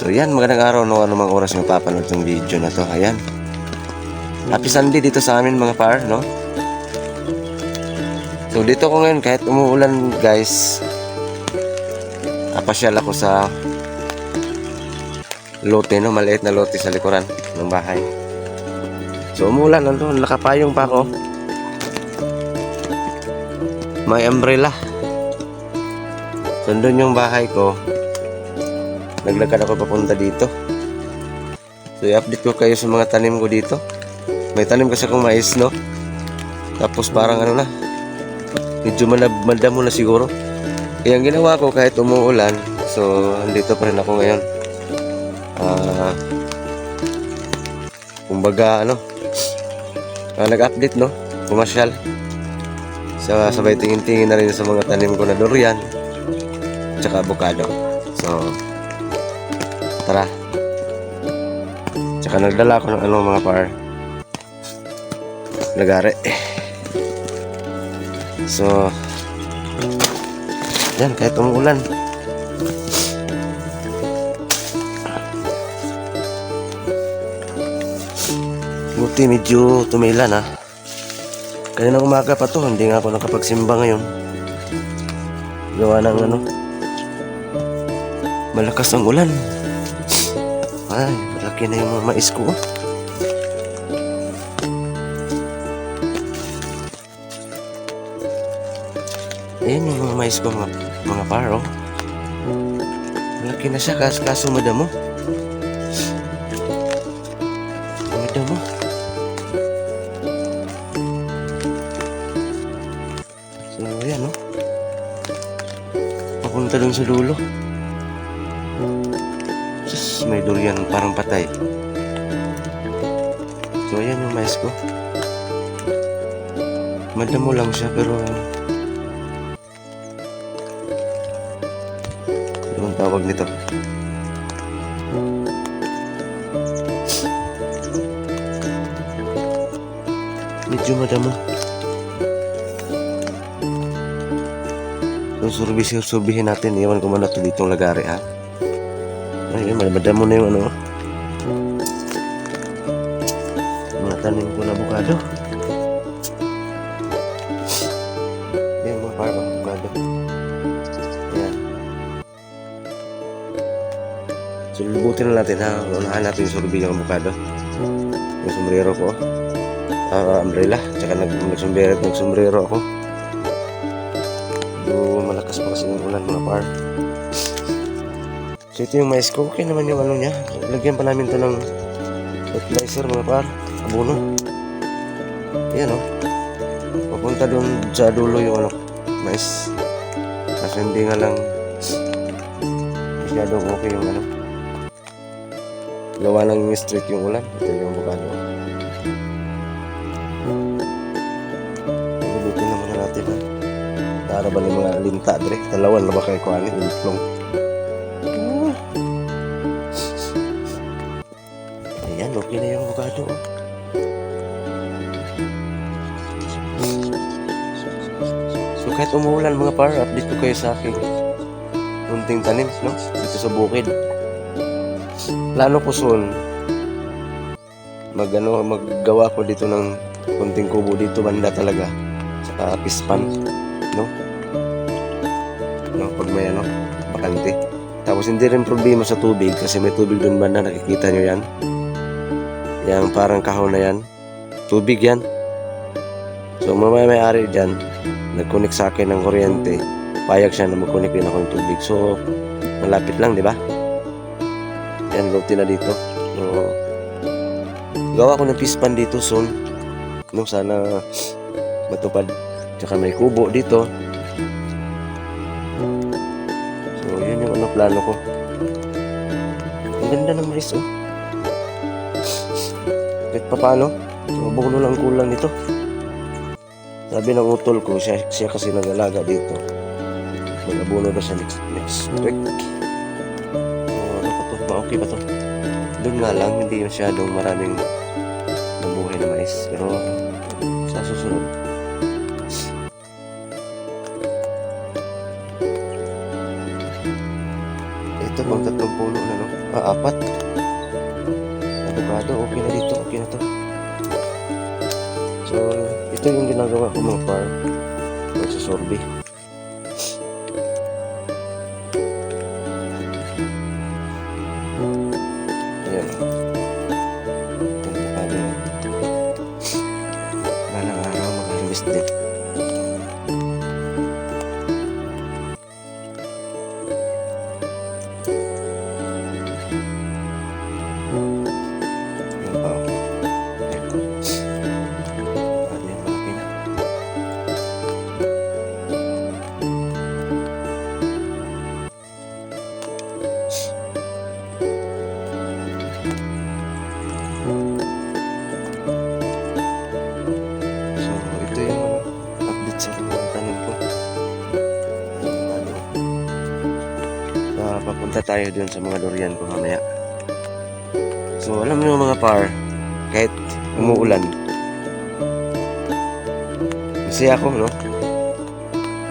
So yan, magandang araw no, anumang oras mo papanood ng video na to. Ayan. Happy Sunday dito sa amin mga par, no? So dito ko ngayon kahit umuulan guys. Apasyal ako sa lote, no? Maliit na lote sa likuran ng bahay. So umuulan, nandun, nakapayong pa ako. May umbrella. So doon yung bahay ko. Naglakad ako papunta dito. So i-update ko kayo sa mga tanim ko dito. May tanim kasi akong mais, no? Tapos parang ano na, medyo madamo na siguro. Kaya ang ginawa ko kahit umuulan, so andito pa rin ako ngayon. Ah, kumbaga ano, ah, nag-update no, pumasyal. So, sabay tingin-tingin na rin sa mga tanim ko na durian, tsaka avocado. So, tara. Tsaka nagdala ako ng ano mga par. Lagare. So, yan, kahit umuulan. Buti medyo tumilan ha. Kanina umaga pa to, hindi nga ako nakapagsimba ngayon. Gawa ng ano. Malakas ang ulan. Ay, malaki na yung mga mais ko. oh. Ayan yung mga mais ko, mga, mga paro. Malaki na siya, kas kaso madamo. Madamo. So, ayan, no? Papunta dun sa dulo. May durian parang patay. So, ayan yung mais ko. Madamo lang siya, pero... Ang tawag nito? Medyo madamo. So, surbi-surbihin natin. Iwan ko muna ito ditong lagari, ha? Ay, madamo na yung ano. Mga tanim ko na avocado. Yan, mga parang avocado. Yan. So, lubutin na natin ha. Unahan natin yung surbi yung avocado. Yung sombrero ko. Ah, umbrella. Tsaka nag nagsombrero, nagsombrero ako. Medyo malakas pa kasi yung ulan mga par. So ito yung mais ko. Okay naman yung ano niya. Lagyan pa namin to ng fertilizer mga par. Abono. Yan o. Papunta doon sa dulo yung ano, mais. Kasi hindi nga lang masyadong okay yung ano. Gawa ng straight yung ulan. Ito yung bukado. Lulutin na muna natin ha. Para ba yung mga linta dre? Dalawan na ba kayo kuha ni Implong? Kahit umuulan mga par, update ko kayo sa aking kunting tanim, no? Dito sa bukid. Plano ko soon, mag, ano, maggawa ko dito ng kunting kubo dito banda talaga. Sa pispan, no? No, pag may ano, bakante. Tapos hindi rin problema sa tubig kasi may tubig doon banda, nakikita nyo yan. Yang parang kahon na yan. Tubig yan. So mamaya may ari dyan, nag-connect sa akin ng kuryente, payag siya na mag-connect din ako ng tubig. So, malapit lang, di ba? Yan, lote na dito. So, gawa ko ng pispan dito soon. No, sana matupad. Tsaka may kubo dito. So, yun yung ano plano ko. Ang ganda ng mais, oh. Kahit pa paano, so, bukulo lang kulang nito. Sabi ng utol ko, siya, siya kasi nag-alaga dito. Mag-abono daw siya next, next week. So, ano pa to? Ma, okay ba to? Doon nga lang, hindi masyadong maraming nabuhay na mais. Pero, sa susunod. Ito pang tatlong puno na, no? Ah, apat. Avocado, okay na dito. Okay na to. So, ito yung ginagawa ko mga par. Pagsasorbe. Tayo dun sa mga durian ko mamaya. So, alam mo mga par, kahit umuulan, masaya ako, no?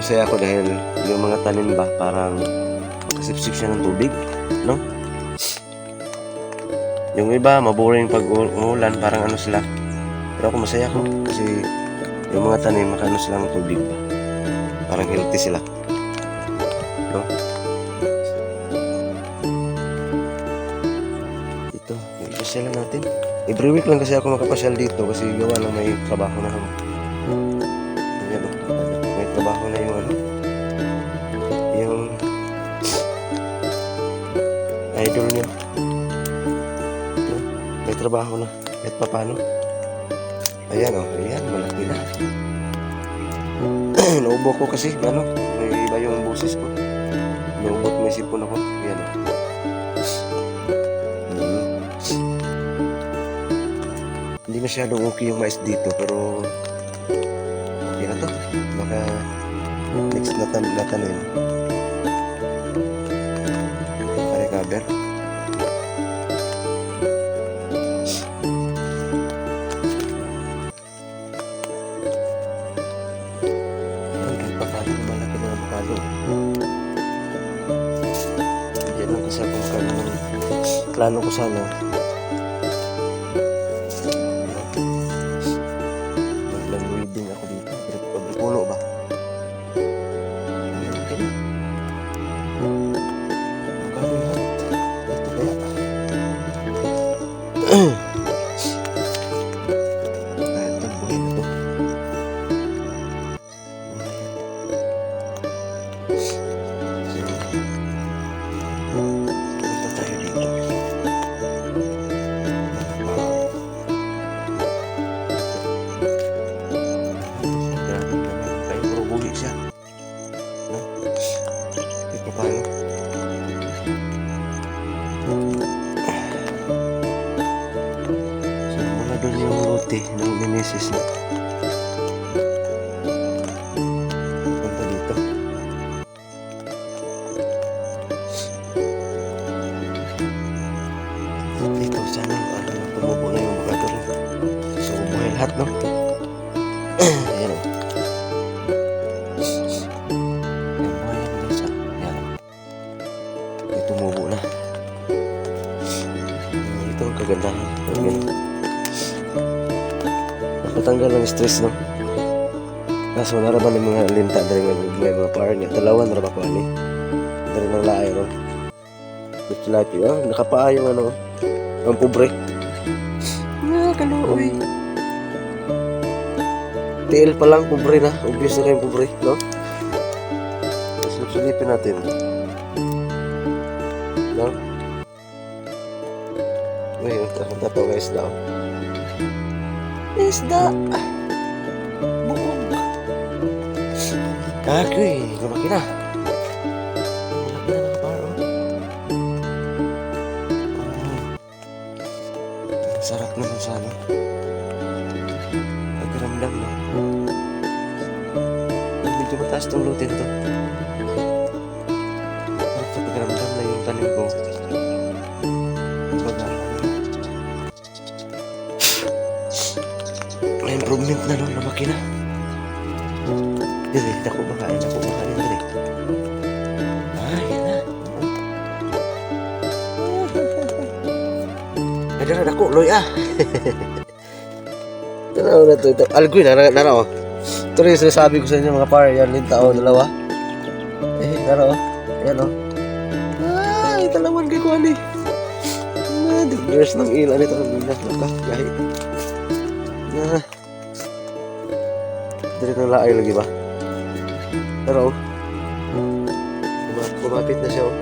Masaya ako dahil yung mga tanim ba, parang makasipsip siya ng tubig, no? Yung iba, maboring pag umuulan, parang ano sila, pero ako masaya ako kasi yung mga tanim makano sila ng tubig ba. Parang healthy sila. No? 3 week lang kasi ako makapasyal dito kasi gawa na may trabaho na ako. Ayan, may trabaho na yung ano. Yung idol niya. May trabaho na. Kahit pa paano. Ayan oh, ayan, malaki na. Naubo ko kasi, ano, may iba yung busis ko. Naubot may sipon ako. Ayan oh. Hindi masyadong okay yung mais dito, pero okay na to. Baka next na, tan na tanim. Recover. Ang kahit pa So, mula doon yung lote ng minesis na. Stress, no? Kaso naraman ng mga linta dari nga may mga par niya. Dalawa na ba ko ani? Dari ng laay ro. Ito lagi, oh, nakapaa yung ano, ang pobre. Nga, kaluoy. TL pa lang, pobre na. Obvious na kayong pobre, no? Silip-silipin natin. No? Ngayon, ako tataw ka isda. oh. Isda! Kagoy, lumaki na. Lumaki na ng paro. Ang sarap naman sana. Pakiramdam no. Medyo mataas tong lutin to. Sarap sa pakiramdam na yung tanim ko. May improvement na no, lumaki na. Dako ba kain? Dako ba kain? Dili. Ah, yan na. Ay, dara, dako, loy ah. Tanaw na to. ito. Algoy, nara, oh. Ito rin yung sinasabi ko sa inyo mga par. Yan, linta, oh, dalawa. Eh, nara, oh. Ayan, oh. Ay, talawan kay Kuan eh. Ah, di years ng ilan ito. Minas lang ka. Gahi. Na. Dili kang laay lagi ba? Pero, oh. Buma- Bumapit na siya, oh.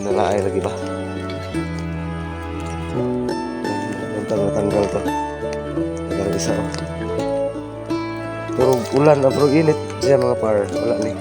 Nalaay lagi ba? Tanggal tanggal to. Tanggal isa oh. Pero ulan na pero init siya mga par. Wala ni.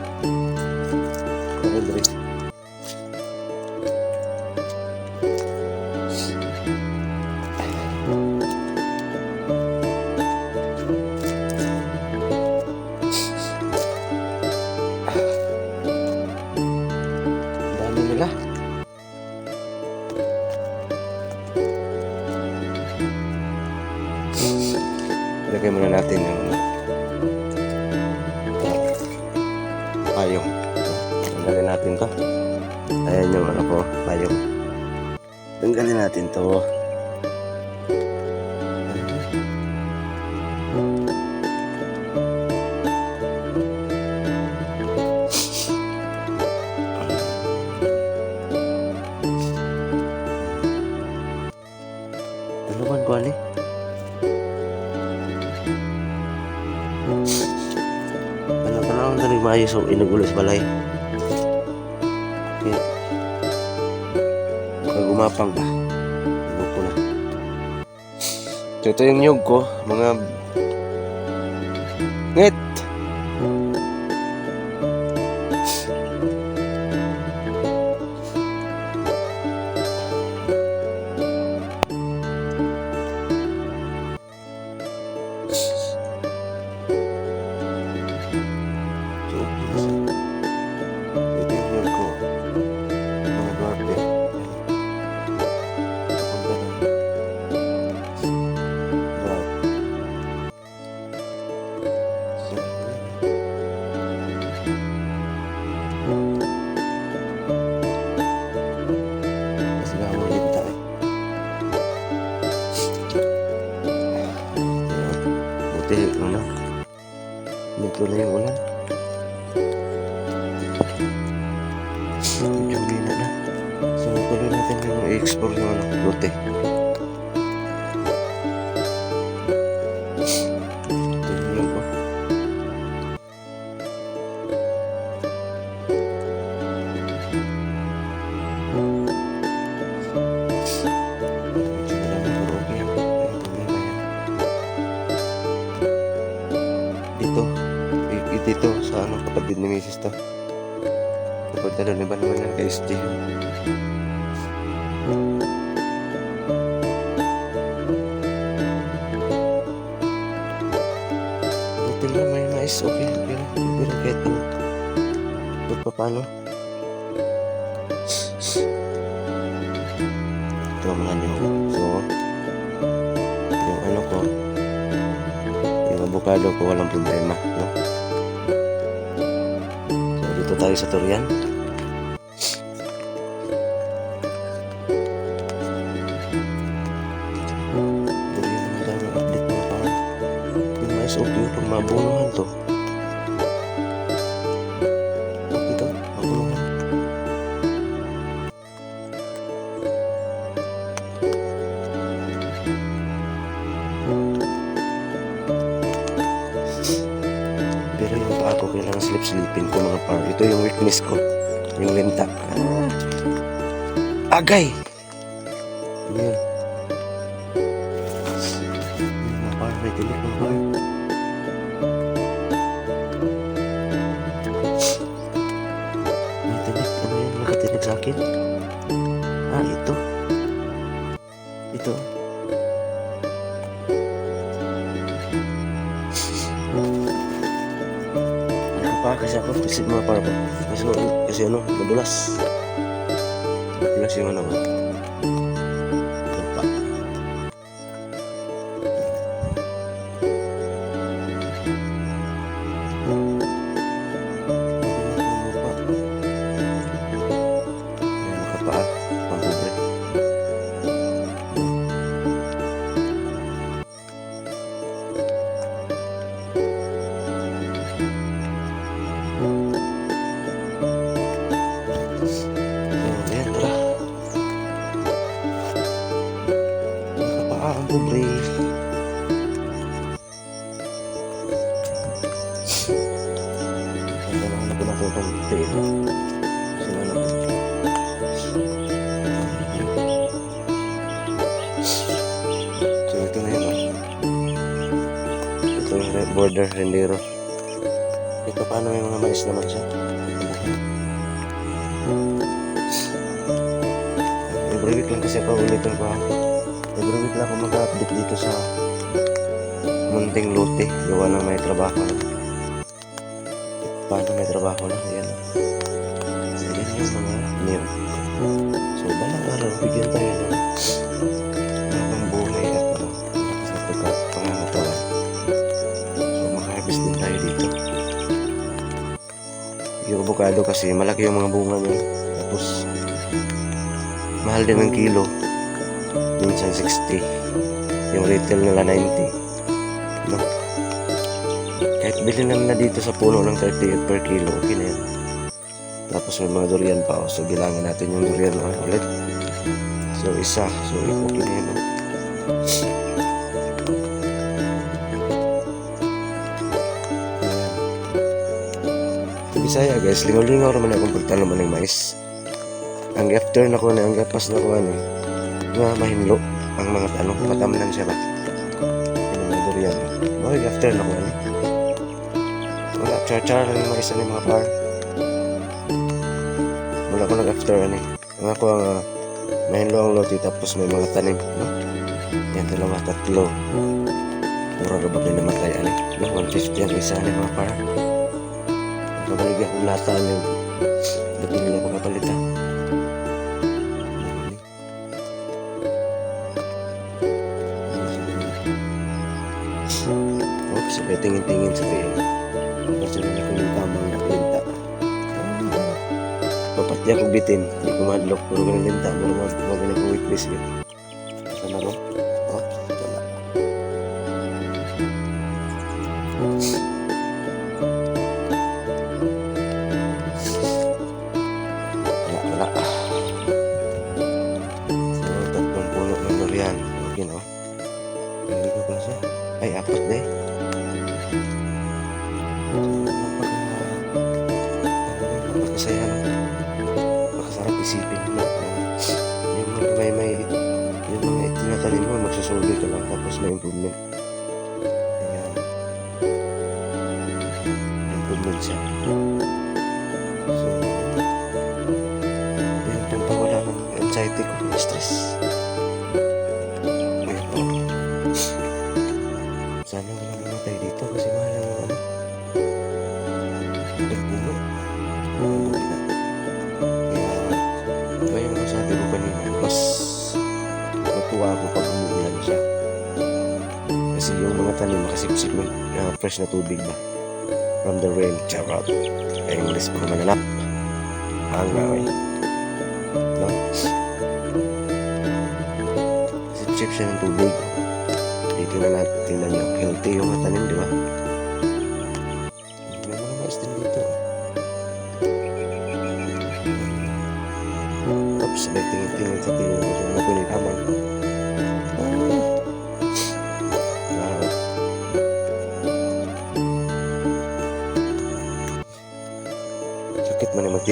Ko na ako na maayo so inugulo sa balay. Pag umapang ba? Ko na. Ito yung nyug ko. Mga... dito sa ano kapatid ni Mrs. to. Kapag talo ni ba naman kay SJ. Buti lang may mais. Okay, lang. Pero kahit ano. Kahit pa paano. Ito mga nyo. So, yung ano ko, yung avocado ko walang problema. No? Tayo sa Torian. Torian naman tayo ng update mga parang. Yung mais okay pag mabunuhan to. Weakness ko. Yung lenta. Ah. Agay! Para pa. Kasi, kasi ano, nadulas. Nadulas yung ano ba? Border rendero. Ito paano may mga mais naman siya. Every week lang kasi ako ulitin ko ha. Every week lang ako mag-update dito sa munting lote. Gawa ng may trabaho. Paano may trabaho na? Yan. Yan yung mga new. So, balang araw, bigyan tayo ng avocado kasi, malaki yung mga bunga niya. Tapos, mahal din ang kilo. Minsan 60. Yung retail nila 90. No? Kahit bilhin na nila dito sa puno ng 38 per kilo, okay na yan. Tapos may mga durian pa. oh. So, bilangan natin yung durian oh, ulit. So, isa. So, okay na yan. oh. Bisaya guys, lingaw-lingaw naman akong pagtalo man ng mais. Ang after na ko na, ang gapas na ko ano, nga mahinlo. Ang mga tanong, patamnan siya ba? Ano mga durian. Mga after na ko ano. Wala, char-char lang yung mga isa ng mga par. Wala ko nag-after ano eh. Ang ako ang uh, mahinlo ang loti tapos may mga tanim. No? Yan, dalawa, tatlo. Mura na ba kayo namatay ano? No, 150 ang isa ng mga par. Nabalik akong lata ng Ba't hindi nila makapalita? Oops, sabay tingin-tingin sa tiyan. Kasi na ako yung tamang nakulinta. Papatya ko bitin. Hindi ko madlock. Puro ganun linta. Puro ganun ko weakness yun. Sana no? Tinatanim mo, magsusulit ka lang tapos may improvement. Na tubig ba. From the rain, charot. List mga mananap. Ang gawin. No? Sipsip siya ng tubig. Dito na natin tingnan nyo. Healthy yung mga tanim, di ba?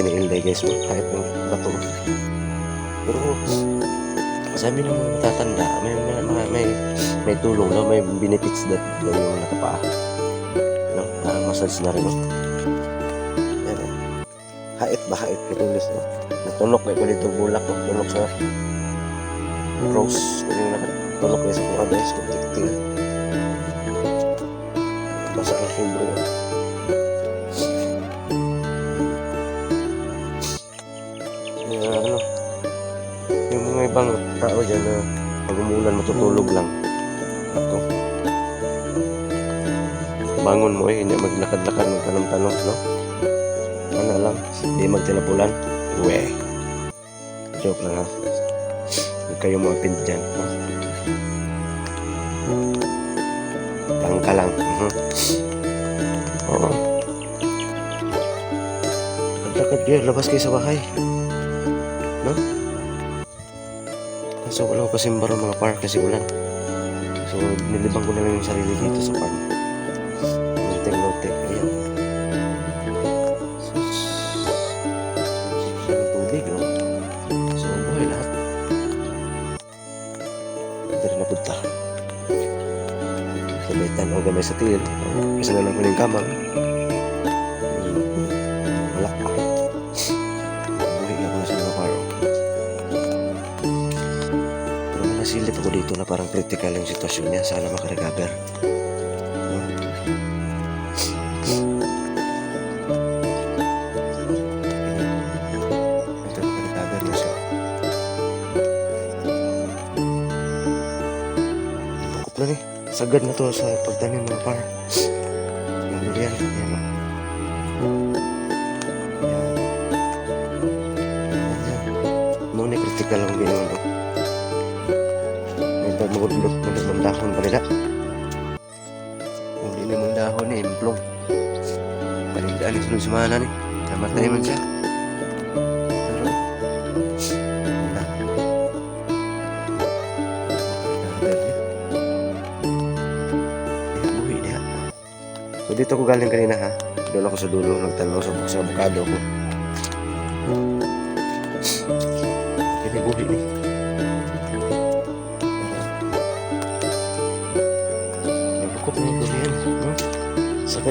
Magtiniilday guys. Kahit yung bato. Pero sabi ng mga matatanda, may may may, may, tulong daw, may benefits that daw yung nakapaa. No? Parang massage na rin. No? Yan, oh. Hait ba? Hait katulis. No? Natulok kayo dito bulak. No? Tulok sa rose. Kung yung nakatulok kayo sa mga guys. Kung tiktil. Basa ang libro. Umulan matutulog lang. Ako. Bangon mo eh, hindi maglakad-lakad ng tanong-tanong, no? Ano lang, hindi magtinapulan. Uwe. Joke lang ha. Huwag kayo mga pint dyan. No? Tangka lang. Mhm. Oo. Lakad kayo, labas kayo sa bahay. Kaso wala ko kasi mbaro mga park kasi ulan. So, nilibang ko na lang yung sarili dito sa park. Munting lote. Ayan. So, ng tubig, no? So, buhay lahat. Hindi rin napunta. Kabitan o gamay sa tiil. Kasi na lang ko yung kamang. Parang critical yung sitwasyon niya. Sana makarecover. Hmm. Ito, makarecover na siya. Bukop na ni. Sagad na to sa pagtanim mga par. Durian. Yan. Yan. Muna critical ang ginawa ko. May pag magudulot mo na mga dahon pa nila. Kung di naman dahon eh, implong. Palindaan ni sunod semana ni. Namatay man siya. So dito ako galing kanina ha. Doon ako sa dulo, nagtanong sa, sa avocado ko. Kini buhi ni.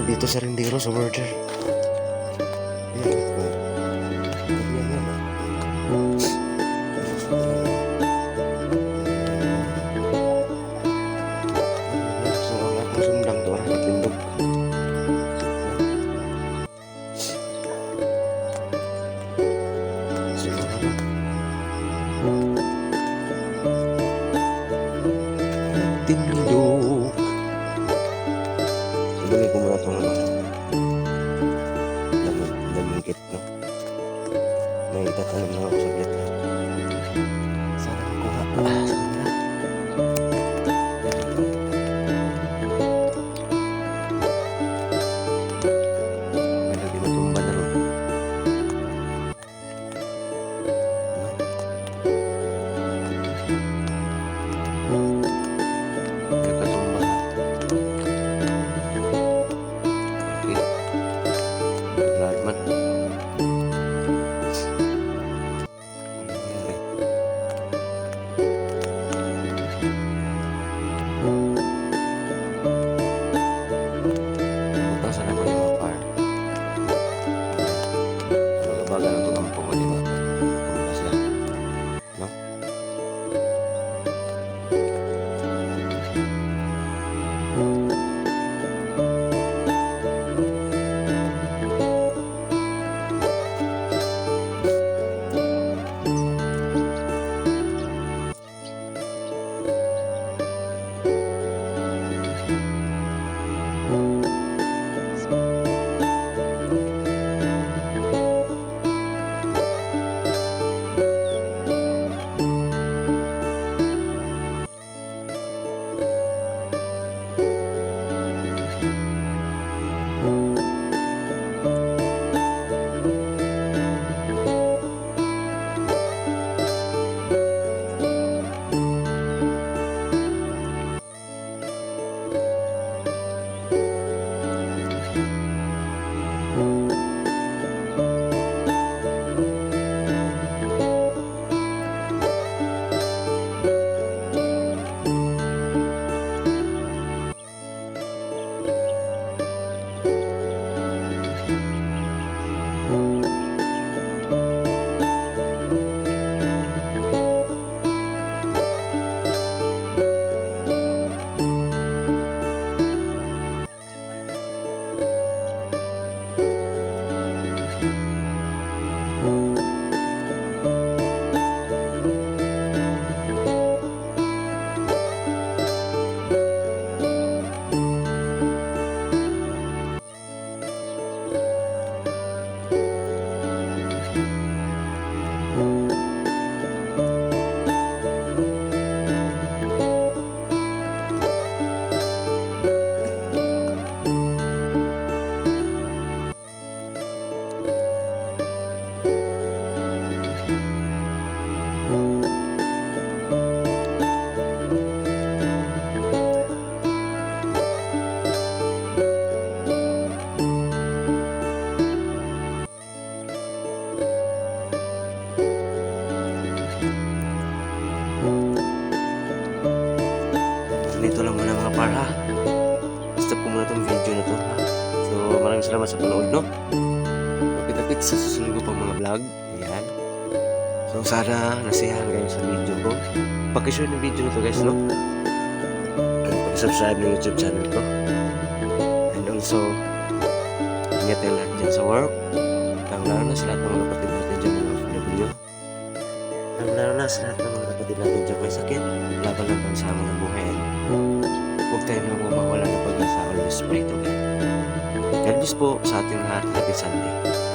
Dito sa Rindero, sa murder. Sana nasiyahan kayo sa video ko. Pakishare ng video to, guys, no? And pakisubscribe ng YouTube channel ko. And also, ingat tayo lahat dyan sa work. Lalo na sa lahat ng mga kapatid natin dyan mga OFW. Ang lalo na sa lahat ng mga kapatid natin dyan may sakit. Laban lang sa mga buhay. Huwag tayo nang mawawala ng pag-asa. Always pray to God. God bless po sa ating lahat. Happy Sunday.